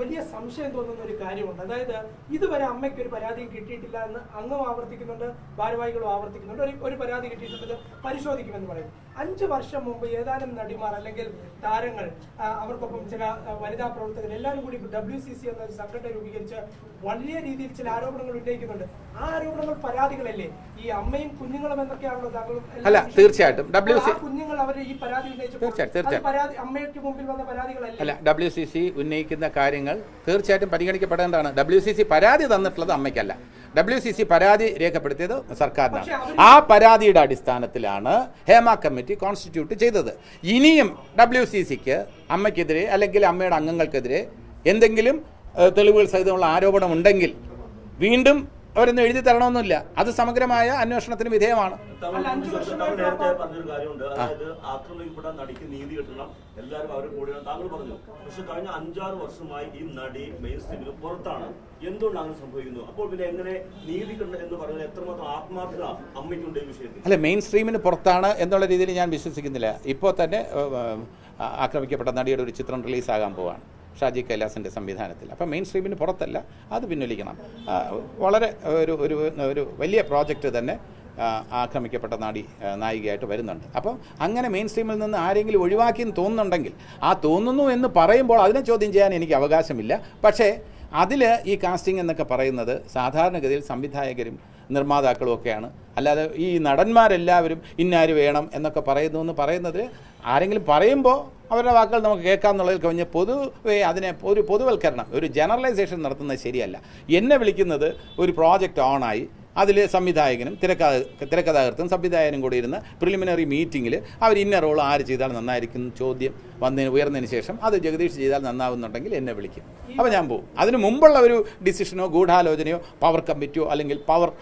വലിയ സംശയം തോന്നുന്ന ഒരു കാര്യമുണ്ട് അതായത് ഇതുവരെ അമ്മയ്ക്ക് ഒരു പരാതിയും കിട്ടിയിട്ടില്ല എന്ന് അങ്ങും ആവർത്തിക്കുന്നുണ്ട് ഭാരവാഹികളും ആവർത്തിക്കുന്നുണ്ട് ഒരു ഒരു പരാതി കിട്ടിയിട്ടുള്ളത് പരിശോധിക്കുമെന്ന് പറയുന്നു അഞ്ച് വർഷം മുമ്പ് ഏതാനും നടിമാർ അല്ലെങ്കിൽ താരങ്ങൾ അവർക്കൊപ്പം ചില വനിതാ പ്രവർത്തകർ എല്ലാവരും കൂടി ഡബ്ല്യു സി സി എന്ന ഒരു സംഘടന രൂപീകരിച്ച് വലിയ രീതിയിൽ ചില ആരോപണങ്ങൾ ഉന്നയിക്കുന്നുണ്ട് ആ ആരോപണങ്ങൾ പരാതികളല്ലേ ഈ അമ്മയും കുഞ്ഞുങ്ങളും എന്നൊക്കെയാണല്ലോ താങ്കൾ അല്ല. തീർച്ചയായിട്ടും. കുഞ്ഞുങ്ങൾ അവർ ഈ പരാതി ഉന്നയിച്ചപ്പോൾ തീർച്ചയായിട്ടും. പരാതി അമ്മയ്ക്ക് മുമ്പിൽ വന്ന പരാതികളല്ലേ അല്ല ഡബ്ല്യു സി സി ഉന്നയിക്കുന്ന കാര്യങ്ങൾ തീർച്ചയായിട്ടും പരിഗണിക്കപ്പെടേണ്ടതാണ്. ഡബ്ല്യു സി സി പരാതി തന്നിട്ടുള്ളത് അമ്മയ്ക്കല്ല. ഡബ്ല്യു സി സി പരാതി രേഖപ്പെടുത്തിയത് സർക്കാരിനാണ്. ആ പരാതിയുടെ അടിസ്ഥാനത്തിലാണ് ഹേമ കമ്മിറ്റി കോൺസ്റ്റിറ്റ്യൂട്ട് ചെയ്തത്. ഇനിയും ഡബ്ല്യു സി സിക്ക് അമ്മയ്ക്കെതിരെ അല്ലെങ്കിൽ അമ്മയുടെ അംഗങ്ങൾക്കെതിരെ എന്തെങ്കിലും തെളിവുകൾ സഹിതമുള്ള ആരോപണം ഉണ്ടെങ്കിൽ വീണ്ടും അവരൊന്നും എഴുതി തരണമെന്നില്ല. അത് സമഗ്രമായ അന്വേഷണത്തിന് വിധേയമാണ്. അല്ല, അഞ്ച് വർഷം നേരത്തെ അപ്പൊ- പറഞ്ഞൊരു കാര്യമുണ്ട്. അതായത് ആക്രമിക്കപ്പെട്ട നടിക്ക് നീതി കിട്ടണം. എല്ലാവരും അവരുടെ കൂടെയാണ് താങ്കൾ പറഞ്ഞു. പക്ഷെ കഴിഞ്ഞ അഞ്ചാറ് വർഷമായി ഈ നടി മെയിൻ സ്ട്രീമിന് പുറത്താണ്. എന്തുകൊണ്ട് അങ്ങനെ അപ്പോൾ പിന്നെ എങ്ങനെ നീതി കിട്ടണം എന്ന് പറയുന്നത് എത്രമാത്രം ആത്മാർത്ഥത അമ്മയ്ക്കുണ്ട് ഈ വിഷയത്തിൽ? അല്ല മെയിൻ പുറത്താണ് എന്നുള്ള രീതിയിൽ ഞാൻ വിശ്വസിക്കുന്നില്ല. ഇപ്പോൾ തന്നെ ആക്രമിക്കപ്പെട്ട നടിയുടെ ഒരു ചിത്രം റിലീസാകാൻ പോവാണ്. ഷാജി കൈലാസിന്റെ സംവിധാനത്തിൽ. അപ്പം മെയിൻ സ്ട്രീമിന് പുറത്തല്ല അത് പിൻവലിക്കണം. വളരെ ഒരു ഒരു ഒരു വലിയ പ്രോജക്റ്റ് തന്നെ ആക്രമിക്കപ്പെട്ട നാടി നായികയായിട്ട് വരുന്നുണ്ട്. അപ്പോൾ അങ്ങനെ മെയിൻ സ്ട്രീമിൽ നിന്ന് ആരെങ്കിലും ഒഴിവാക്കി എന്ന് തോന്നുന്നുണ്ടെങ്കിൽ ആ തോന്നുന്നു എന്ന് പറയുമ്പോൾ അതിനെ ചോദ്യം ചെയ്യാൻ എനിക്ക് അവകാശമില്ല. പക്ഷേ അതിൽ ഈ കാസ്റ്റിംഗ് എന്നൊക്കെ പറയുന്നത് സാധാരണഗതിയിൽ സംവിധായകരും നിർമ്മാതാക്കളും ഒക്കെയാണ്. അല്ലാതെ ഈ നടന്മാരെല്ലാവരും ഇന്നാര് വേണം എന്നൊക്കെ പറയുന്നു എന്ന് പറയുന്നത് ആരെങ്കിലും പറയുമ്പോൾ അവരുടെ വാക്കുകൾ നമുക്ക് കേൾക്കാമെന്നുള്ളതിൽ കവിഞ്ഞ് പൊതുവേ അതിനെ ഒരു പൊതുവൽക്കരണം ഒരു ജനറലൈസേഷൻ നടത്തുന്നത് ശരിയല്ല എന്നെ വിളിക്കുന്നത് ഒരു പ്രോജക്റ്റ് ഓണായി അതിൽ സംവിധായകനും തിരക്കഥ തിരക്കഥാകൃത്തും സംവിധായകനും കൂടി ഇരുന്ന് പ്രിലിമിനറി മീറ്റിങ്ങിൽ അവർ ഇന്ന റോൾ ആര് ചെയ്താൽ നന്നായിരിക്കും ചോദ്യം വന്നതിന് ഉയർന്നതിന് ശേഷം അത് ജഗദീഷ് ചെയ്താൽ നന്നാവുന്നുണ്ടെങ്കിൽ എന്നെ വിളിക്കും അപ്പോൾ ഞാൻ പോകും അതിന് മുമ്പുള്ള ഒരു ഡിസിഷനോ ഗൂഢാലോചനയോ പവർ കമ്മിറ്റിയോ അല്ലെങ്കിൽ പവർ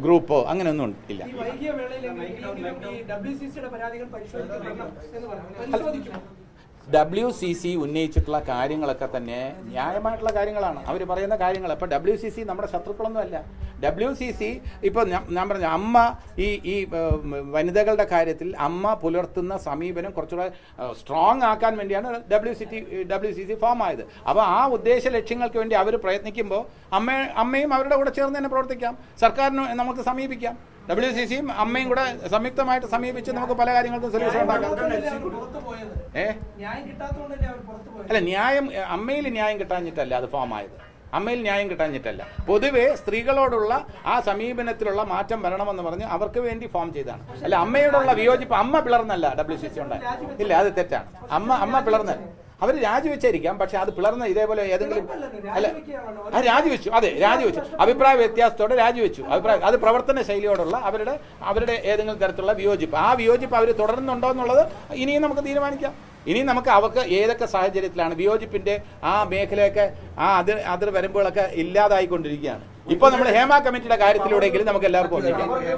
ഗ്രൂപ്പോ അങ്ങനെയൊന്നും ഇല്ല ഈ ഡബ്ല്യു സി സി ഉന്നയിച്ചിട്ടുള്ള കാര്യങ്ങളൊക്കെ തന്നെ ന്യായമായിട്ടുള്ള കാര്യങ്ങളാണ്. അവർ പറയുന്ന കാര്യങ്ങൾ അപ്പോൾ ഡബ്ല്യു സി സി നമ്മുടെ ശത്രുക്കളൊന്നും അല്ല. ഡബ്ല്യു സി സി ഇപ്പോൾ ഞാൻ പറഞ്ഞ അമ്മ ഈ ഈ വനിതകളുടെ കാര്യത്തിൽ അമ്മ പുലർത്തുന്ന സമീപനം കുറച്ചുകൂടെ സ്ട്രോങ് ആക്കാൻ വേണ്ടിയാണ് W C T W C C form ആയത്. അപ്പോൾ ആ ഉദ്ദേശ ലക്ഷ്യങ്ങൾക്ക് വേണ്ടി അവർ പ്രയത്നിക്കുമ്പോൾ അമ്മ അമ്മയും അവരുടെ കൂടെ ചേർന്ന് തന്നെ പ്രവർത്തിക്കാം. സർക്കാരിന് നമുക്ക് സമീപിക്കാം. ഡബ്ല്യു സി സിയും അമ്മയും കൂടെ സംയുക്തമായിട്ട് സമീപിച്ച് നമുക്ക് പല കാര്യങ്ങൾക്കും സൊല്യൂഷൻ ഉണ്ടാക്കാം. ഏ? അല്ല ന്യായം അമ്മയിൽ ന്യായം കിട്ടാഞ്ഞിട്ടല്ല അത് ഫോം ആയത്. അമ്മയിൽ ന്യായം കിട്ടാഞ്ഞിട്ടല്ല. പൊതുവേ സ്ത്രീകളോടുള്ള ആ സമീപനത്തിലുള്ള മാറ്റം വരണമെന്ന് പറഞ്ഞ് അവർക്ക് വേണ്ടി ഫോം ചെയ്താണ് അല്ല അമ്മയോടുള്ള വിയോജിപ്പ് അമ്മ പിളർന്നല്ല ഡബ്ല്യു സി സി ഉണ്ടായി ഇല്ല അത് തെറ്റാണ്. അമ്മ അമ്മ പിളർന്നല്ല. അവർ രാജിവെച്ചായിരിക്കാം പക്ഷെ അത് പിളർന്ന ഇതേപോലെ ഏതെങ്കിലും അല്ല. ആ രാജിവെച്ചു. അതെ രാജിവെച്ചു. അഭിപ്രായ വ്യത്യാസത്തോടെ രാജിവെച്ചു. അഭിപ്രായം അത് പ്രവർത്തന ശൈലിയോടുള്ള അവരുടെ അവരുടെ ഏതെങ്കിലും തരത്തിലുള്ള വിയോജിപ്പ്. ആ വിയോജിപ്പ് അവർ തുടരുന്നുണ്ടോ എന്നുള്ളത് ഇനിയും നമുക്ക് തീരുമാനിക്കാം. ഇനി നമുക്ക് അവർക്ക് ഏതൊക്കെ സാഹചര്യത്തിലാണ് വിയോജിപ്പിന്റെ ആ മേഖലയൊക്കെ ആ അതിർ അതിർ വരുമ്പോഴൊക്കെ ഇല്ലാതായിക്കൊണ്ടിരിക്കുകയാണ്. ഇപ്പോൾ നമ്മൾ ഹേമ കമ്മിറ്റിയുടെ കാര്യത്തിലൂടെയെങ്കിലും നമുക്ക് എല്ലാവർക്കും ഒന്നിക്കാം.